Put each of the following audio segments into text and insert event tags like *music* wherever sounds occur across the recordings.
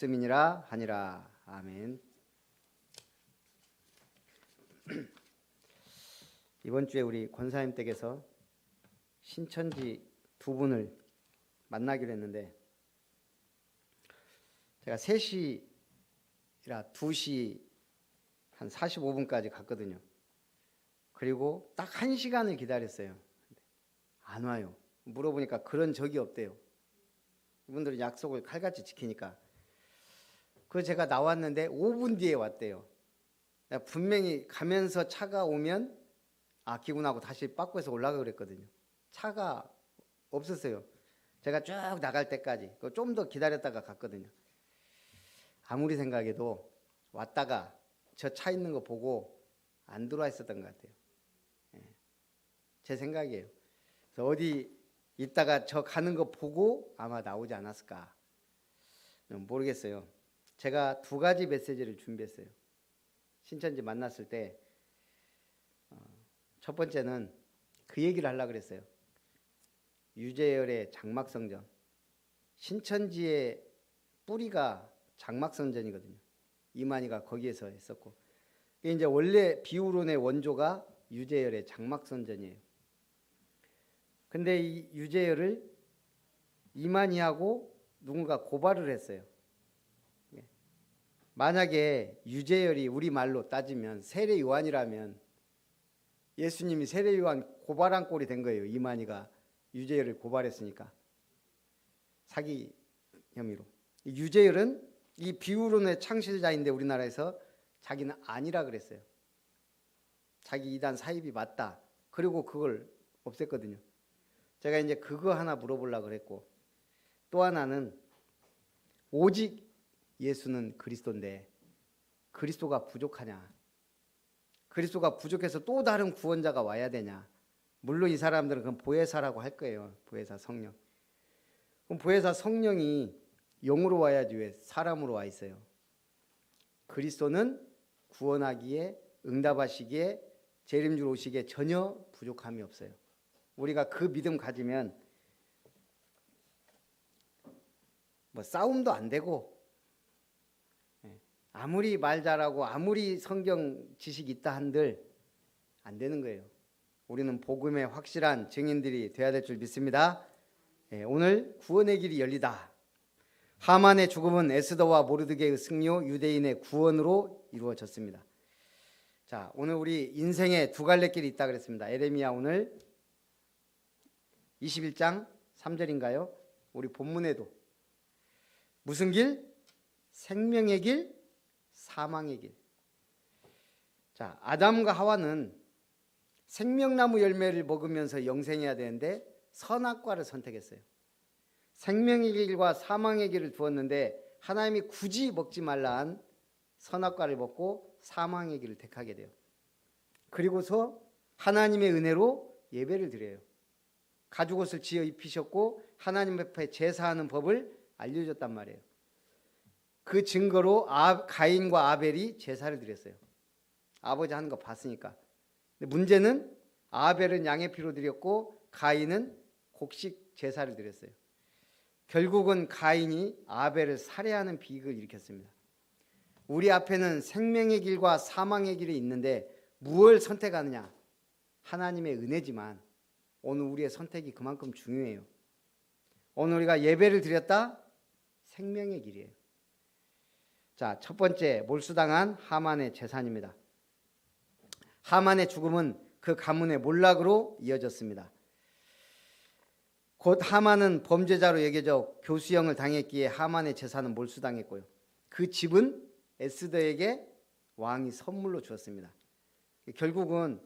씀이니라 하니라 아멘. *clears throat* 이번 주에 우리 권사님 댁에서 신천지 두 분을 만나기로 했는데 제가 3시라 2시 한 45분까지 갔거든요. 그리고 딱 1시간을 기다렸어요. 안 와요. 물어보니까 그런 적이 없대요. 이분들은 약속을 칼같이 지키니까. 그 제가 나왔는데 5분 뒤에 왔대요. 분명히 가면서 차가 오면 아 기분하고 다시 빠꾸에서 올라가 그랬거든요. 차가 없었어요. 제가 쭉 나갈 때까지 좀 더 기다렸다가 갔거든요. 아무리 생각해도 왔다가 저 차 있는 거 보고 안 들어와 있었던 것 같아요. 예. 제 생각이에요. 그래서 어디 있다가 저 가는 거 보고 아마 나오지 않았을까 모르겠어요. 제가 두 가지 메시지를 준비했어요. 신천지 만났을 때 첫 번째는 그 얘기를 하려고 그랬어요. 유재열의 장막성전. 신천지의 뿌리가 장막성전이거든요. 이만희가 거기에서 했었고. 이제 원래 비우론의 원조가 유재열의 장막성전이에요. 근데 이 유재열을 이만희하고 누군가 고발을 했어요. 예. 만약에 유재열이 우리 말로 따지면 세례 요한이라면 예수님이 세례 요한 고발한 꼴이 된 거예요. 이만희가 유재열을 고발했으니까 사기 혐의로. 유재열은 이 비우론의 창실자인데 우리나라에서 자기는 아니라 그랬어요. 자기 이단 사입이 맞다. 그리고 그걸 없앴거든요. 제가 이제 그거 하나 물어보려고 그랬고 또 하나는 오직 예수는 그리스도인데 그리스도가 부족하냐? 그리스도가 부족해서 또 다른 구원자가 와야 되냐? 물론 이 사람들은 그건 보혜사라고 할 거예요. 보혜사 성령. 그럼 보혜사 성령이 영으로 와야지 왜 사람으로 와 있어요? 그리스도는 구원하기에 응답하시기에 재림줄 오시기에 전혀 부족함이 없어요. 우리가 그 믿음 가지면 뭐 싸움도 안 되고 예, 아무리 말 잘하고 아무리 성경 지식 있다 한들 안 되는 거예요. 우리는 복음의 확실한 증인들이 되어야 될 줄 믿습니다. 예, 오늘 구원의 길이 열리다. 하만의 죽음은 에스더와 모르드게의 승리요 유대인의 구원으로 이루어졌습니다. 자, 오늘 우리 인생에 두 갈래 길이 있다 그랬습니다. 에레미야 오늘 21장 3절인가요? 우리 본문에도 무슨 길? 생명의 길, 사망의 길. 자, 아담과 하와는 생명나무 열매를 먹으면서 영생해야 되는데 선악과를 선택했어요. 생명의 길과 사망의 길을 두었는데 하나님이 굳이 먹지 말라 한 선악과를 먹고 사망의 길을 택하게 돼요. 그리고서 하나님의 은혜로 예배를 드려요. 가죽옷을 지어 입히셨고 하나님 앞에 제사하는 법을 알려줬단 말이에요. 그 증거로 아, 가인과 아벨이 제사를 드렸어요. 아버지 하는 거 봤으니까. 근데 문제는 아벨은 양의 피로 드렸고 가인은 곡식 제사를 드렸어요. 결국은 가인이 아벨을 살해하는 비극을 일으켰습니다. 우리 앞에는 생명의 길과 사망의 길이 있는데 무엇을 선택하느냐? 하나님의 은혜지만 오늘 우리의 선택이 그만큼 중요해요. 오늘 우리가 예배를 드렸다 생명의 길이에요. 자, 첫 번째 몰수당한 하만의 재산입니다. 하만의 죽음은 그 가문의 몰락으로 이어졌습니다. 곧 하만은 범죄자로 여겨져 교수형을 당했기에 하만의 재산은 몰수당했고요. 그 집은 에스더에게 왕이 선물로 주었습니다. 결국은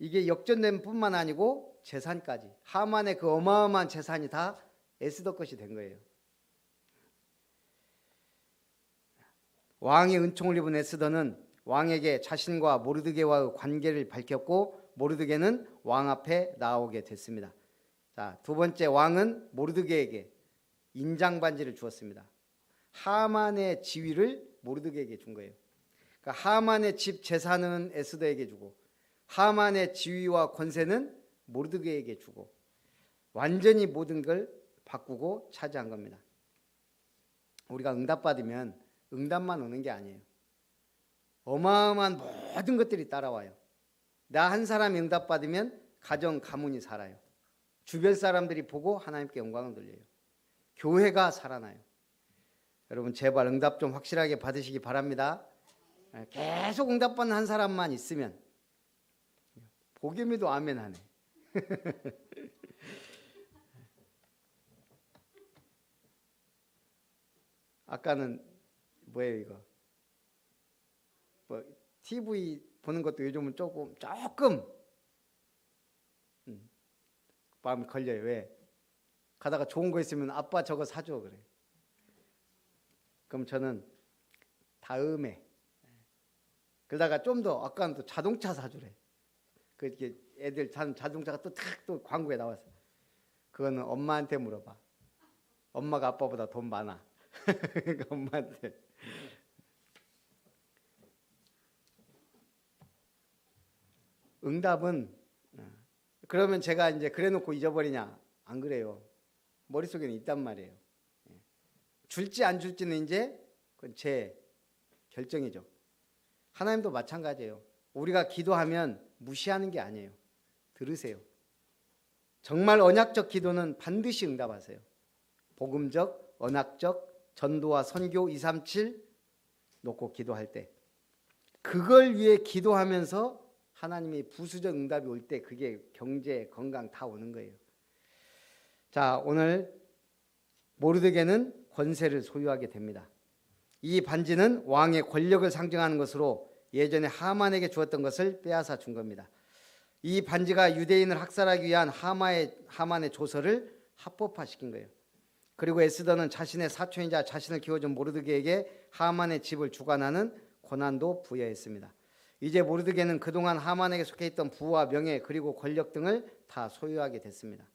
이게 역전된 뿐만 아니고 재산까지 하만의 그 어마어마한 재산이 다 에스더 것이 된 거예요. 왕의 은총을 입은 에스더는 왕에게 자신과 모르드게와의 관계를 밝혔고 모르드게는 왕 앞에 나오게 됐습니다. 자, 두 번째 왕은 모르드게에게 인장 반지를 주었습니다. 하만의 지위를 모르드게에게 준 거예요. 그러니까 하만의 집 재산은 에스더에게 주고 하만의 지위와 권세는 모르드게에게 주고 완전히 모든 걸 바꾸고 차지한 겁니다. 우리가 응답 받으면 응답만 오는 게 아니에요. 어마어마한 모든 것들이 따라와요. 나 한 사람이 응답 받으면 가정 가문이 살아요. 주변 사람들이 보고 하나님께 영광을 돌려요. 교회가 살아나요. 여러분 제발 응답 좀 확실하게 받으시기 바랍니다. 예, 계속 응답 받는 한 사람만 있으면 보겸이도 아멘 하네. *laughs* 아까는 뭐예요 이거? 뭐 TV 보는 것도 요즘은 조금 조금 음, 마음이 걸려요. 왜? 가다가 좋은 거 있으면 아빠 저거 사줘 그래. 그럼 저는 다음에 그러다가 좀 더 아까는 또 자동차 사주래. 그 애들 타는 자동차가 또 탁 또 광고에 나왔어. 그거는 엄마한테 물어봐. 엄마가 아빠보다 돈 많아. *laughs* 그러니까 엄마한테. 응답은 어, 그러면 제가 이제 그래놓고 잊어버리냐? 안 그래요. 머릿속에는 있단 말이에요. 예. 줄지 안 줄지는 이제 그건 제 결정이죠. 하나님도 마찬가지예요. 우리가 기도하면 무시하는 게 아니에요. 들으세요. 정말 언약적 기도는 반드시 응답하세요. 복음적, 언약적, 전도와 선교 237 놓고 기도할 때 그걸 위해 기도하면서 하나님이 부수적 응답이 올 때 그게 경제, 건강 다 오는 거예요. 자, 오늘 모르드게는 권세를 소유하게 됩니다. 이 반지는 왕의 권력을 상징하는 것으로 예전에 하만에게 주었던 것을 빼앗아 준 겁니다. 이 반지가 유대인을 학살하기 위한 하마의 하만의 조서를 합법화시킨 거예요. 그리고 에스더는 자신의 사촌이자 자신을 키워준 모르드게에게 하만의 집을 주관하는 권한도 부여했습니다. 이제 모르드게는 그동안 하만에게 속해 있던 부와 명예 그리고 권력 등을 다 소유하게 됐습니다.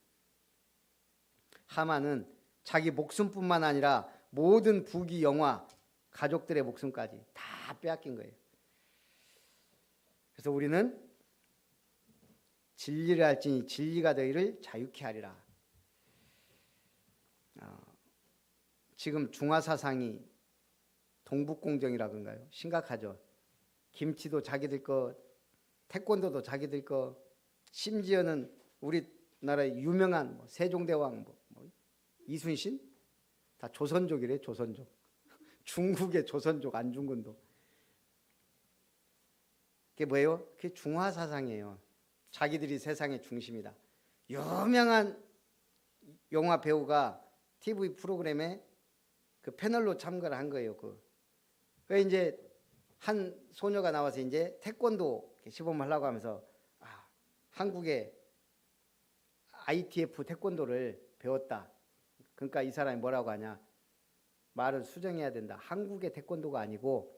하만은 자기 목숨뿐만 아니라 모든 부귀 영화 가족들의 목숨까지 다 빼앗긴 거예요. 그래서 우리는 진리를 알지니 진리가 너희를 자유케 하리라. 어, 지금 중화 사상이 동북 공정이라 그런가요? 심각하죠. 김치도 자기들 거, 태권도도 자기들 거, 심지어는 우리나라의 유명한 뭐 세종대왕, 뭐, 뭐 이순신 다 조선족이래 조선족. *laughs* 중국의 조선족 안중근도. 그게 뭐예요? 그게 중화 사상이에요. 자기들이 세상의 중심이다. 유명한 영화 배우가 TV 프로그램에 그 패널로 참가를 한 거예요. 그. 그 이제 한 소녀가 나와서 이제 태권도 시범을 하려고 하면서 아, 한국의 ITF 태권도를 배웠다. 그러니까 이 사람이 뭐라고 하냐? 말을 수정해야 된다. 한국의 태권도가 아니고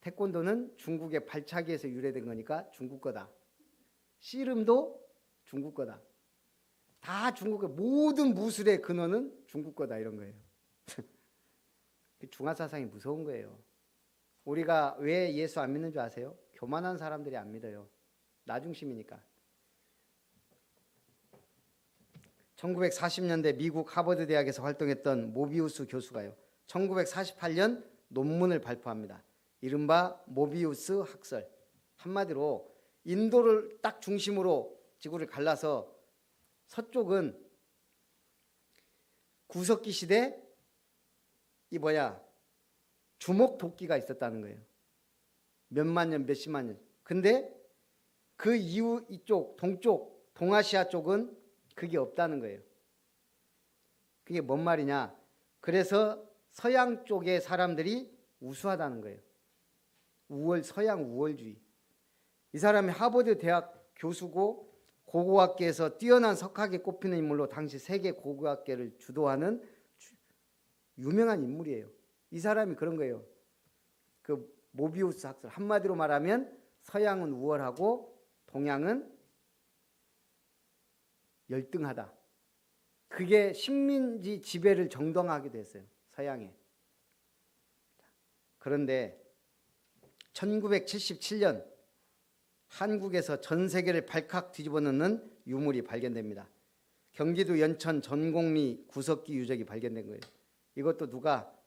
태권도는 중국의 발차기에서 유래된 거니까 중국 거다. 씨름도 중국 거다. 다 중국 거. 모든 무술의 근원은 중국 거다 이런 거예요. *laughs* 중화 사상이 무서운 거예요. 우리가 왜 예수 안 믿는 줄 아세요? 교만한 사람들이 안 믿어요. 나 중심이니까. 1940년대 미국 하버드 대학에서 활동했던 모비우스 교수가요. 1948년 논문을 발표합니다. 이른바 모비우스 학설. 한마디로 인도를 딱 중심으로 지구를 갈라서 서쪽은 구석기 시대 이 뭐야 주먹 도끼가 있었다는 거예요. 몇만 년, 몇십만 년. 근데 그 이후 이쪽 동쪽 동아시아 쪽은 그게 없다는 거예요. 그게 뭔 말이냐? 그래서 서양 쪽의 사람들이 우수하다는 거예요. 우월 서양 우월주의. 이 사람이 하버드 대학 교수고 고고학계에서 뛰어난 석학에 꼽히는 인물로 당시 세계 고고학계를 주도하는 유명한 인물이에요. 이 사람이 그런 거예요. 그 모비우스 학설 한마디로 말하면 서양은 우월하고 동양은 열등하다. 그게 식민지 지배를 정당하게 됐어요. 서양에. 그런데 1977년 한국에서 전 세계를 발칵 뒤집어 놓는 유물이 발견됩니다. 경기도 연천 전곡리 구석기 유적이 발견된 거예요. 이것도 누가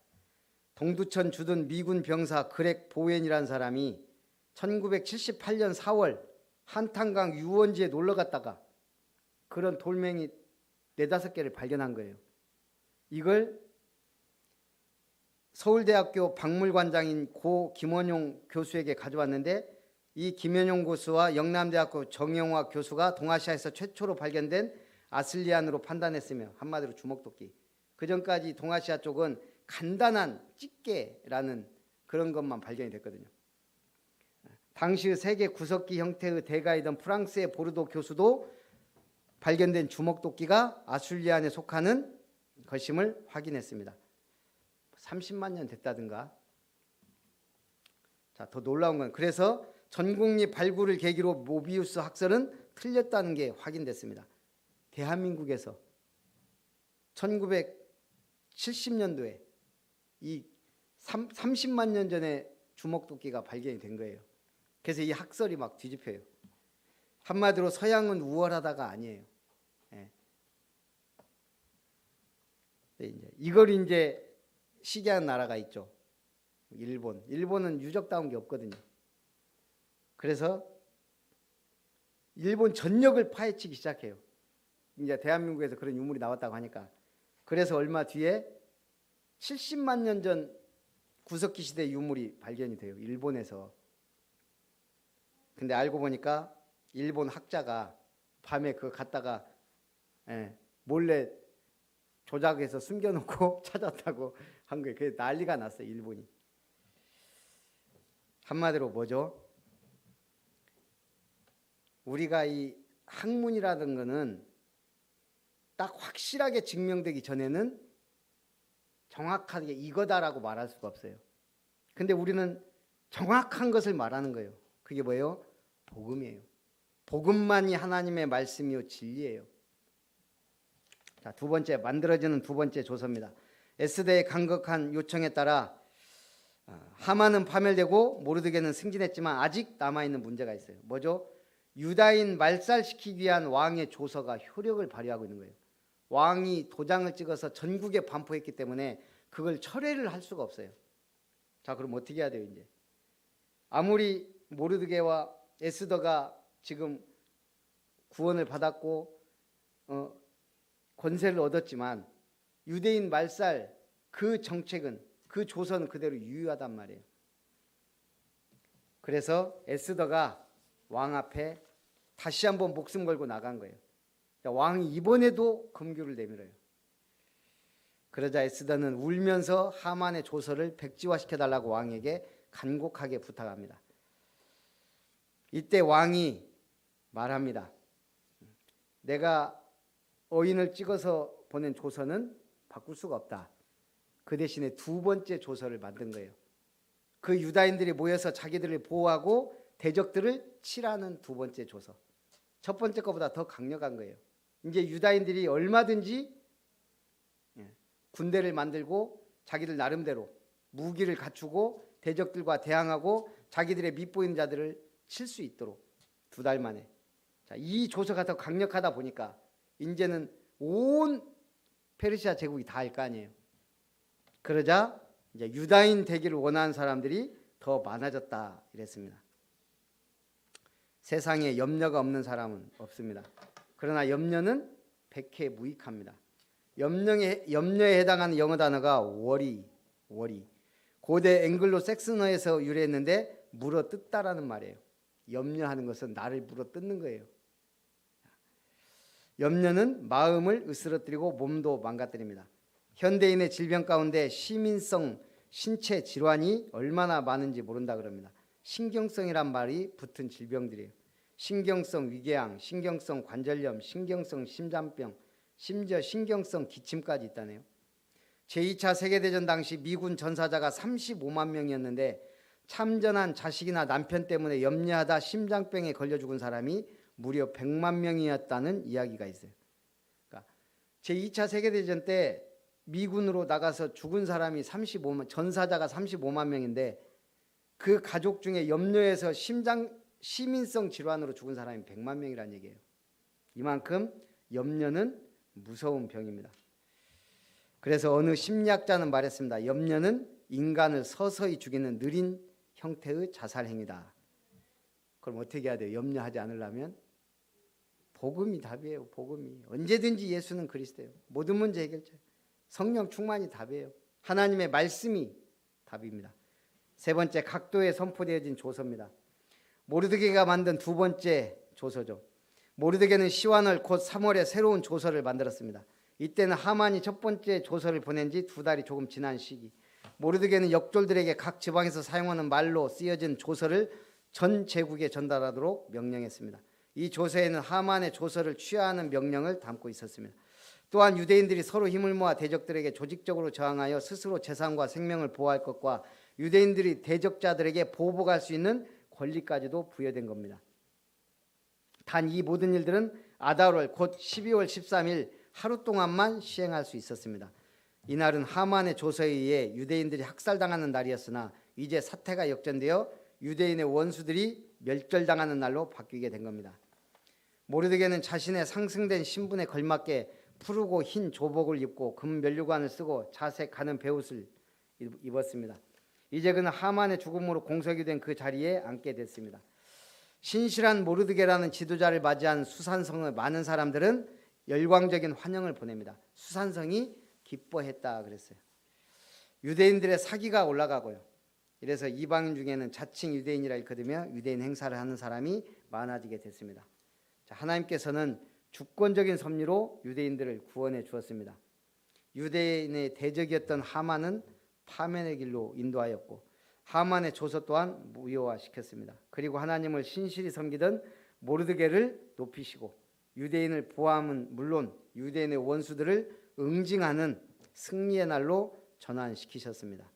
동두천 주둔 미군 병사 그렉 보웬이라는 사람이 1978년 4월 한탄강 유원지에 놀러 갔다가 그런 돌멩이 네다섯 개를 발견한 거예요. 이걸 서울대학교 박물관장인 고 김원용 교수에게 가져왔는데 이 김원용 교수와 영남대학교 정영화 교수가 동아시아에서 최초로 발견된 아슬리안으로 판단했으며 한마디로 주먹도끼. 그 전까지 동아시아 쪽은 간단한 집게라는 그런 것만 발견이 됐거든요. 당시 세계 구석기 형태의 대가이던 프랑스의 보르도 교수도 발견된 주먹도끼가 아술리안에 속하는 것임을 확인했습니다. 30만 년 됐다든가. 자, 더 놀라운 건 그래서 전공리 발굴을 계기로 모비우스 학설은 틀렸다는 게 확인됐습니다. 대한민국에서 1970년도에 이 30만 년 전에 주먹도끼가 발견이 된 거예요. 그래서 이 학설이 막 뒤집혀요. 한마디로 서양은 우월하다가 아니에요. 예. 네, 이제 이걸 이제 시기한 나라가 있죠. 일본. 일본은 유적다운 게 없거든요. 그래서 일본 전역을 파헤치기 시작해요. 이제 대한민국에서 그런 유물이 나왔다고 하니까. 그래서 얼마 뒤에 70만 년 전 구석기 시대 유물이 발견이 돼요. 일본에서. 근데 알고 보니까 일본 학자가 밤에 그거 갖다가 예, 몰래 조작해서 숨겨놓고 *laughs* 찾았다고 한 거예요. 그게 난리가 났어요. 일본이. 한마디로 뭐죠? 우리가 이 학문이라는 거는 딱 확실하게 증명되기 전에는 정확하게 이거다라고 말할 수가 없어요. 근데 우리는 정확한 것을 말하는 거예요. 그게 뭐예요? 복음이에요. 복음만이 하나님의 말씀이요 진리예요. 자, 두 번째 만들어지는 두 번째 조서입니다. 에스더의 간곡한 요청에 따라 아, 하만은 파멸되고 모르드게는 승진했지만 아직 남아 있는 문제가 있어요. 뭐죠? 유다인 말살시키기 위한 왕의 조서가 효력을 발휘하고 있는 거예요. 왕이 도장을 찍어서 전국에 반포했기 때문에 그걸 철회를 할 수가 없어요. 자, 그럼 어떻게 해야 돼요, 이제? 아무리 모르드게와 에스더가 지금 구원을 받았고 어, 권세를 얻었지만 유대인 말살 그 정책은 그 조선은 그대로 유효하단 말이에요. 그래서 에스더가 왕 앞에 다시 한번 목숨 걸고 나간 거예요. 왕이 이번에도 금규를 내밀어요. 그러자 에스더는 울면서 하만의 조서를 백지화시켜 달라고 왕에게 간곡하게 부탁합니다. 이때 왕이 말합니다. 내가 어인을 찍어서 보낸 조서는 바꿀 수가 없다. 그 대신에 두 번째 조서를 만든 거예요. 그 유다인들이 모여서 자기들을 보호하고 대적들을 칠하는 두 번째 조서. 첫 번째 것보다 더 강력한 거예요. 이제 유다인들이 얼마든지 예, 군대를 만들고 자기들 나름대로 무기를 갖추고 대적들과 대항하고 자기들의 밑보이는 자들을 칠 수 있도록 두 달 만에. 자, 이 조서가 더 강력하다 보니까 이제는 온 페르시아 제국이 다알거 아니에요. 그러자 이제 유다인 되기를 원하는 사람들이 더 많아졌다 이랬습니다. 세상에 염려가 없는 사람은 없습니다. 그러나 염려는 백해 무익합니다. 염려에, 염려에 해당하는 영어 단어가 worry, worry. 고대 앵글로 섹스너에서 유래했는데 물어 뜯다라는 말이에요. 염려하는 것은 나를 물어 뜯는 거예요. 염려는 마음을 으스러뜨리고 몸도 망가뜨립니다. 현대인의 질병 가운데 시민성 신체 질환이 얼마나 많은지 모른다 그럽니다. 신경성이란 말이 붙은 질병들이에요. 신경성 위궤양, 신경성 관절염, 신경성 심장병, 심지어 신경성 기침까지 있다네요. 제2차 세계대전 당시 미군 전사자가 35만 명이었는데 참전한 자식이나 남편 때문에 염려하다 심장병에 걸려 죽은 사람이 무려 100만 명이었다는 이야기가 있어요. 그러니까 제2차 세계대전 때 미군으로 나가서 죽은 사람이 35만 전사자가 35만 명인데 그 가족 중에 염려해서 심장 시민성 질환으로 죽은 사람이 100만 명이라는 얘기예요. 이만큼 염려는 무서운 병입니다. 그래서 어느 심리학자는 말했습니다. 염려는 인간을 서서히 죽이는 느린 형태의 자살 행위다. 그럼 어떻게 해야 돼요? 염려하지 않으려면 복음이 답이에요. 복음이 언제든지 예수는 그리스도예요. 모든 문제 해결자. 성령 충만이 답이에요. 하나님의 말씀이 답입니다. 세 번째 각도에 선포되어진 조서입니다. 모르드게가 만든 두 번째 조서죠. 모르드게는 시완을 곧 3월에 새로운 조서를 만들었습니다. 이때는 하만이 첫 번째 조서를 보낸 지 두 달이 조금 지난 시기. 모르드게는 역졸들에게 각 지방에서 사용하는 말로 쓰여진 조서를 전 제국에 전달하도록 명령했습니다. 이 조서에는 하만의 조서를 취하하는 명령을 담고 있었습니다. 또한 유대인들이 서로 힘을 모아 대적들에게 조직적으로 저항하여 스스로 재산과 생명을 보호할 것과 유대인들이 대적자들에게 보복할 수 있는 권리까지도 부여된 겁니다. 단 이 모든 일들은 아다월 곧 12월 13일 하루 동안만 시행할 수 있었습니다. 이날은 하만의 조서에 의해 유대인들이 학살당하는 날이었으나 이제 사태가 역전되어 유대인의 원수들이 멸절당하는 날로 바뀌게 된 겁니다. 모르드게는 자신의 상승된 신분에 걸맞게 푸르고 흰 조복을 입고 금 면류관을 쓰고 자색 가는 베옷을 입었습니다. 이제 그는 하만의 죽음으로 공석이 된 그 자리에 앉게 됐습니다. 신실한 모르드게라는 지도자를 맞이한 수산성의 많은 사람들은 열광적인 환영을 보냅니다. 수산성이 기뻐했다 그랬어요. 유대인들의 사기가 올라가고요. 이래서 이방인 중에는 자칭 유대인이라 일거두며 유대인 행사를 하는 사람이 많아지게 됐습니다. 자, 하나님께서는 주권적인 섭리로 유대인들을 구원해 주었습니다. 유대인의 대적이었던 하만은 파면의 길로 인도하였고 하만의 조서 또한 무효화시켰습니다. 그리고 하나님을 신실히 섬기던 모르드게를 높이시고 유대인을 보함은 물론 유대인의 원수들을 응징하는 승리의 날로 전환시키셨습니다.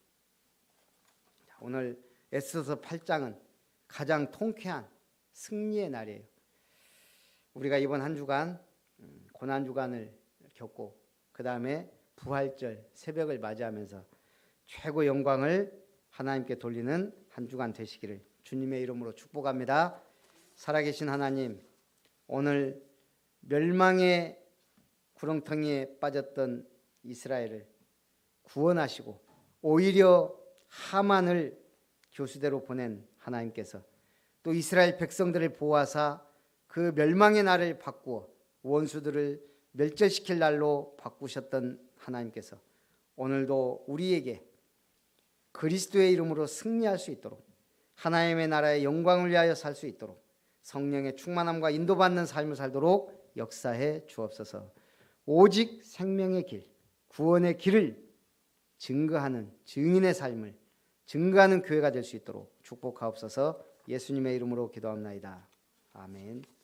오늘 에스더서 8장은 가장 통쾌한 승리의 날이에요. 우리가 이번 한 주간 음, 고난 주간을 겪고 그 다음에 부활절 새벽을 맞이하면서 최고 영광을 하나님께 돌리는 한 주간 되시기를 주님의 이름으로 축복합니다. 살아계신 하나님, 오늘 멸망의 구렁텅이에 빠졌던 이스라엘을 구원하시고 오히려 하만을 교수대로 보낸 하나님께서 또 이스라엘 백성들을 보호하사 그 멸망의 날을 바꾸어 원수들을 멸절시킬 날로 바꾸셨던 하나님께서 오늘도 우리에게 그리스도의 이름으로 승리할 수 있도록 하나님의 나라의 영광을 위하여 살 수 있도록 성령의 충만함과 인도받는 삶을 살도록 역사해 주옵소서. 오직 생명의 길, 구원의 길을 증거하는 증인의 삶을 증거하는 교회가 될 수 있도록 축복하옵소서. 예수님의 이름으로 기도합나이다. 아멘.